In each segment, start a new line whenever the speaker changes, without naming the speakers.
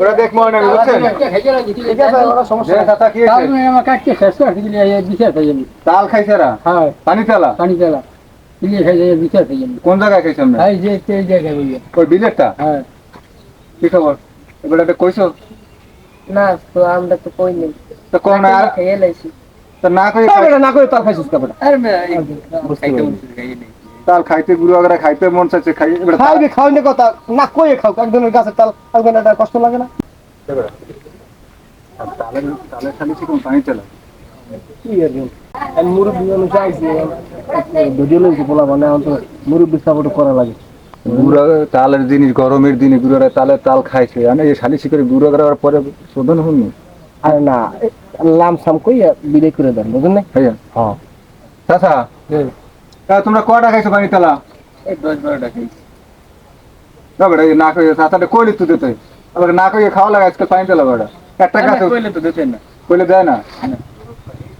ওরা দেখ মনে নেই বুঝছেন?
ঠিক আছে? ওরা সমস্যা
যে
নেই।
চাচা কি
আমার কাটতে শেষ করে দিলে বিচার থাকি আমি
তাল খাইছে
হ্যাঁ।
পানি তেলা
পানি তেলা দিলে খাই বিচার থাকি আমি
কোন জায়গায় খাইছে আমরা?
এই যে এই জায়গায় বলি
ওই বিলেটটা
হ্যাঁ।
কি খবর? এবার একটা কইছো?
না তো আমরা তো কই নেই।
তো কোন না
খেয়ে লাইছি।
তো না কই
না করে তার খাইছিস
আরে
তাল খাইতে গুরু আগরে খাইতে মন চাইছে খাই
খাইবে খাওয়াইলে কথা না কইয়ে খাও একজনের গাছের তাল একজনের একটা কষ্ট লাগে না।
তালের তালের খালি কোন পানি তেলা
কি এর জন্য? আমি মুরব্বী মানুষ আইছি ভিডিও লইছি বলা মানে এখন তো মুরব্বী সাপোর্ট করা লাগে।
গুড়া তালের জিনিস গরমের দিনে গুড়ারা তালের তাল খাইছে। আমি এই শালি শিকারে গুড়া করার পরে শোধন হুননি
আরে না লাম সাম কইয়া বিদায় করে দেন বুঝলেন হ্যাঁ।
চাচা তোমরা কটা খাইছো পানি তেলা?
দশ বারোটা
এবার এই না কই কইলি তুই দিতে। আবার না কই খাওয়া লাগে আজকে পানি তেলা বড় একটা কাছে
কইলে তো দিতেন না।
কইলে দেয় না?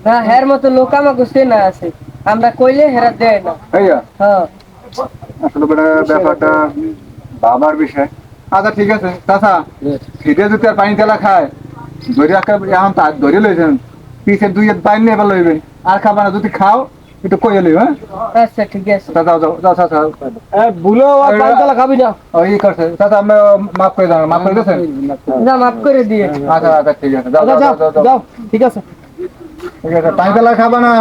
না। হের মতো লোক চেনা আছে। আমরা কইলে হেরা দেয় না। হ্যাঁ।
আসলে বেটা ব্যাপারটা বাবার বিষয়। আচ্ছা ঠিক আছে। চাচা ফিরে যদি আর পানি তেলা খায় ধরে রাখা এখন তার ধরে লইছেন। পিছে দুই পানি নিয়ে এবার লইবেন আর খাবার না যদি খাও একটু কইয়ে লইব হ্যাঁ?
আচ্ছা ঠিক আছে।
তা যাও যাও চাচা
ভুলেও আর পাঁচতলা খাবি না।
ও ই করছে। চাচা আমি মাফ করে দাও মাফ করে দিয়েছেন?
না মাফ করে দিয়ে
আচ্ছা আচ্ছা ঠিক আছে। যাও
আচ্ছা,
যাও
যাও ঠিক আছে।
ঠিক আছে পানি তেলা খাবা না।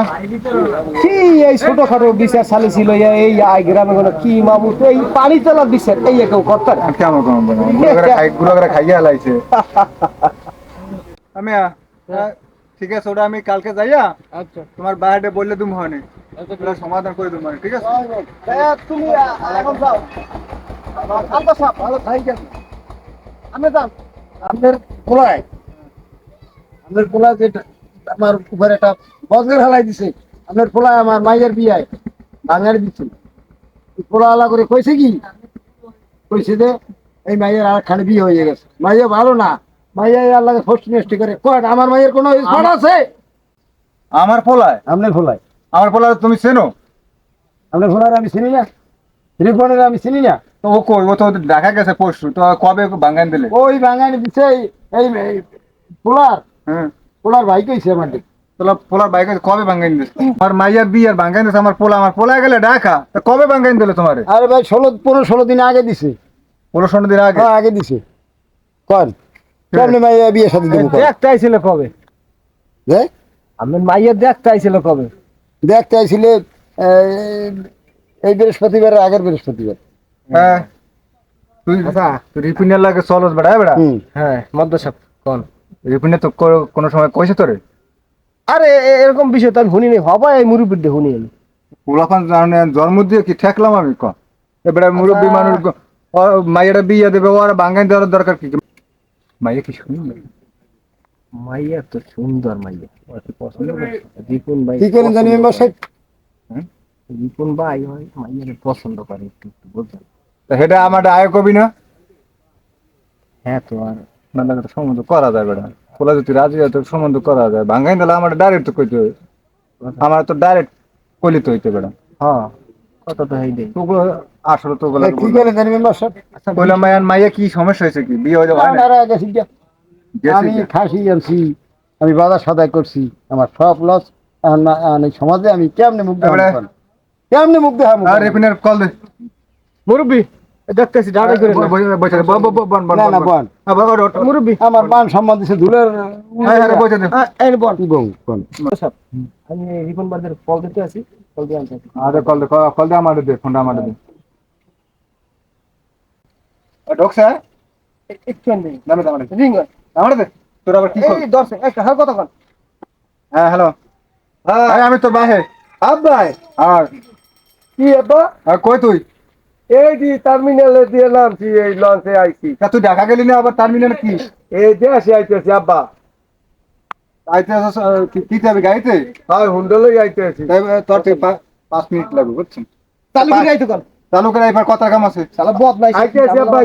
কি এই ছোটখাটো বিচার চালি ছিল এই আই গ্রামে কোনো কি মামু তো এই পানি তোলার বিচার এই কেউ করতে
কেমন কেমনগুলো করে গুলো খাইয়ে আমি ঠিক আছে ওটা আমি কালকে যাইয়া
আচ্ছা।
তোমার বাইরে বললে তুমি হয়নি ওটা সমাধান করে দেবো ঠিক আছে?
তুমি আ- এখন যাও। আল্লাহ সাহেব ভালো আমি যান আপনার কোলায় আপনার কোলায় যেটা আমার উপরে একটা বজগের হালাই দিছে আপনার কোলায় আমার মাইয়ের বিয়ায় বাঙালি দিচ্ছে কোলা আলা করে কইছে কি? কইছে যে এই মাইয়ের আর খালি বিয়ে হয়ে গেছে। মাইয়া ভালো না। মাইয়া আল্লাহকে ফস্ট নেস্টি করে। কয় আমার মাইয়ের কোনো স্পট আছে?
আমার পোলায়
আপনার ফোলায়।
আমার পোলায় তুমি চেনো?
আপনার ফোলার আমি চিনি না। রিপনের আমি চিনি না।
তো ও কই? ও তো দেখা গেছে পরশু। তো কবে বাঙ্গান দিলে?
ওই বাঙালি দিছে এই- পোলার।
হ্যাঁ।
পোলার ভাই কইছে আমার
তোলা পোলার বাইকে কবে বাঙ্গান দিলে? আমার মাইয়ার বিয়ে আর বাঙ্গান দিছে আমার পোলা আমার পোলায় গেলে ঢাকা তা কবে বাঙ্গান দিলে তোমারে?
আরে ভাই ষোলো পনেরো ষোলো দিন আগে দিছে।
পনেরো ষোলো দিন আগে?
হ্যাঁ আগে দিছে। কন? কেমনি মাইয়া বিয়ে দেবো কন?
দেখতে আইছিল কবে?
যে?
আপনার মাইয়ের দেখতে আইছিল কবে?
দেখতে আইছিলে এই- বৃহস্পতিবার আগের বৃহস্পতিবার।
হ্যাঁ। তুই
আচ্ছা
রিপিনের লাগে চলস বেড়া বেড়া?
হ্যাঁ সাহেব কোন?
রিপিনে তো কোনো সময় কইছে তোরে?
আরে এরকম বিষয় তো আমি শুনি নি হবাই এই মুরব্বীর দিয়ে শুনি আমি।
পোলাপান জানে জন্ম দিয়ে কি ঠেকলাম আমি ক এবারে মুরব্বী মানুষ গ- মাইয়াটা বিয়ে দেবে ও বাঙ্গাই দেওয়ার দরকার কি? মাইয়া কি শুনি
মাইয়া তো সুন্দর মাইয়া। পছন্দ করছে? ভাই
কি করেন জানি মেম্বার সাহেব?
রিপুন ভাই হয় মাইয়ারে পছন্দ করে একটু একটু বুঝলেন?
তা সেটা আমার আয় কবি না?
হ্যাঁ তো আর।
না না তো সম্বন্ধ করা যায় বেড়া পোলা যদি রাজি হয় তো সম্বন্ধ করা যায়। বাঙ্গান দিলে আমার ডাইরেক্ট তো কইতে হবে আমার তো ডাইরেক্ট কলিত হইতে বেড়া
হ্যাঁ কত তো হেই দেই
তোগুলো আসলে তো
এ, কি করেন জানি মেম্বার সাহেব?
কইলাম মাইয়ান মাইয়া কি সমস্যা হয়েছে কি? বিয়ে হয়ে যাবে
না, না, না, গেছি আমি? খাসি আনছি আমি বাজার সদাই করছি আমার সব লস এখন সমাজে আমি কেমনে মুখ দেখাবো কেমনে মুখ দেখাবো
আর? রিপিনের কল দে।
মুরব্বি দেখতেছি দাঁড়াই করে না।
বসে- বন, বন,
না,
বন, বন।
মুরব্বি।
আমার বান সম্মান দিছে ধুলের
হ্যাঁ, হ্যাঁ, বসে দে।
এই বল কি বল কোন?
সাহেব আমি রিপুন বাদের কল দিতে আছি কল দিয়ে আনছি
আরে কল দে কল- দে আমার দে ফোনটা আমার দে। ঢুকছে
একটু রিং।
দে তোর আবার কি
এই দর্শক একটা হ্যাঁ কথা
হ্যাঁ হ্যালো। হ্যাঁ। আমি তোর বাহে।
আব্বাই।
আর।
কি আব্বা?
আর কই তুই?
এই যে টার্মিনালে দিয়ে নামছি এই লঞ্চে আইছি।
তা তুই ঢাকা গেলি না আবার টার্মিনাল কি?
এই দেশে আইতেছি আব্বা।
আইতে আসছ, আহ, কি কি যাবি গাড়িতে?
হয় হুন্ডলই আইতেছি।
তোর থেকে পাঁচ মিনিট লাগবে বুঝছেন
চালু করে আইতো কন
চালু করে এবার কথা কাম আছে।
শালা বদলাই আব্বা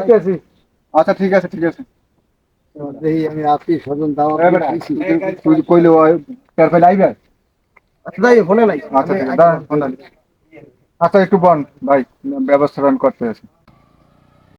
আচ্ছা ঠিক আছে ঠিক আছে।
এই আমি দাও
তুই- আইবে
ফোনে নাই।
আচ্ছা ফোন আচ্ছা একটু বন ভাই ব্যবস্থা করতে আছে।